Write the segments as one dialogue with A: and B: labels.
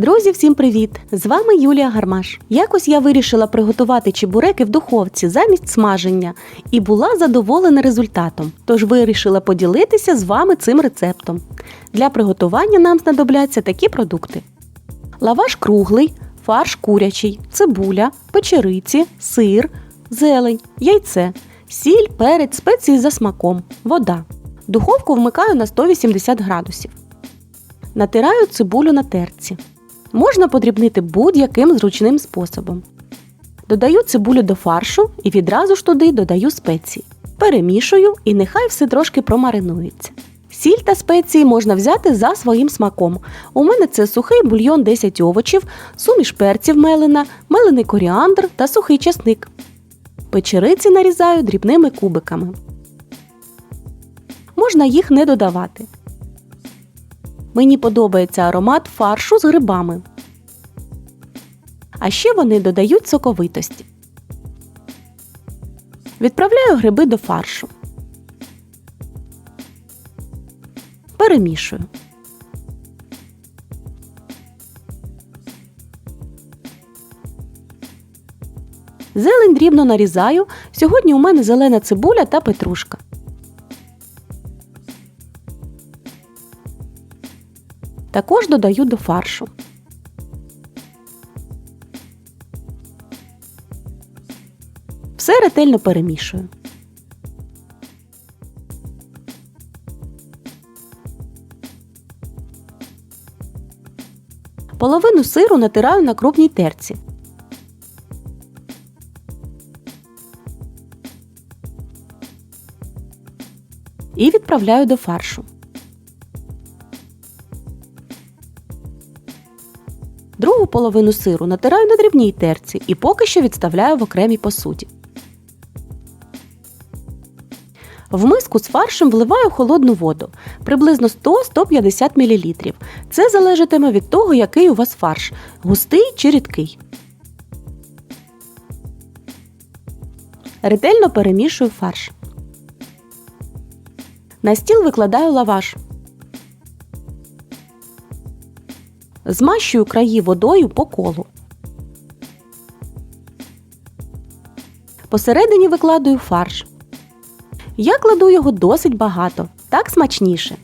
A: Друзі, всім привіт! З вами Юлія Гармаш. Якось я вирішила приготувати чебуреки в духовці замість смаження і була задоволена результатом. Тож вирішила поділитися з вами цим рецептом. Для приготування нам знадобляться такі продукти: лаваш круглий, фарш курячий, цибуля, печериці, сир, зелень, яйце, сіль, перець, спеції за смаком, вода. Духовку вмикаю на 180 градусів. Натираю цибулю на терці. Можна подрібнити будь-яким зручним способом. Додаю цибулю до фаршу і відразу ж туди додаю спеції. Перемішую і нехай все трошки промаринується. Сіль та спеції можна взяти за своїм смаком. У мене це сухий бульйон 10 овочів, суміш перців мелена, мелений коріандр та сухий часник. Печериці нарізаю дрібними кубиками. Можна їх не додавати. Мені подобається аромат фаршу з грибами. А ще вони додають соковитості. Відправляю гриби до фаршу. Перемішую. Зелень дрібно нарізаю. Сьогодні у мене зелена цибуля та петрушка. Також додаю до фаршу. Все ретельно перемішую. Половину сиру натираю на крупній терці. І відправляю до фаршу. Другу половину сиру натираю на дрібній терці і поки що відставляю в окремій посуді. В миску з фаршем вливаю холодну воду приблизно 100-150 мл. Це залежатиме від того, який у вас фарш густий чи рідкий. Ретельно перемішую фарш. На стіл викладаю лаваш. Змащую краї водою по колу. Посередині викладаю фарш. Я кладу його досить багато, так смачніше.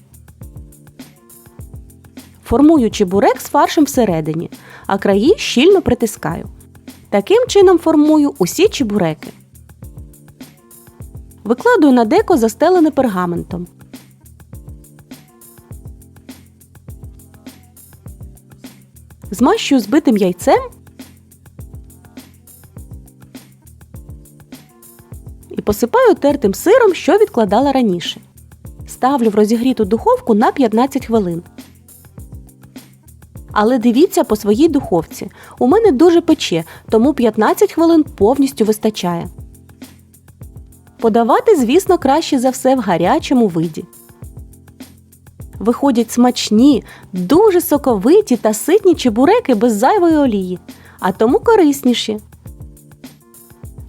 A: Формую чебурек з фаршем всередині, а краї щільно притискаю. Таким чином формую усі чебуреки. Викладую на деко застелене пергаментом. Змащую збитим яйцем і посипаю тертим сиром, що відкладала раніше. Ставлю в розігріту духовку на 15 хвилин. Але дивіться по своїй духовці. У мене дуже пече, тому 15 хвилин повністю вистачає. Подавати, звісно, краще за все в гарячому виді. Виходять смачні, дуже соковиті та ситні чебуреки без зайвої олії, а тому корисніші.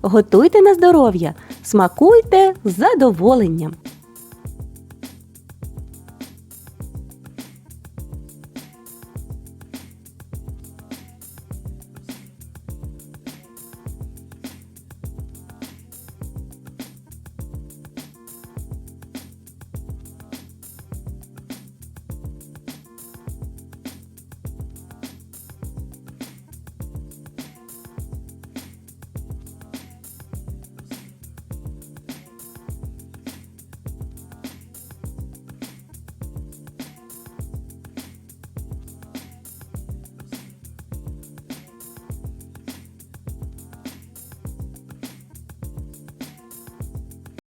A: Готуйте на здоров'я, смакуйте з задоволенням.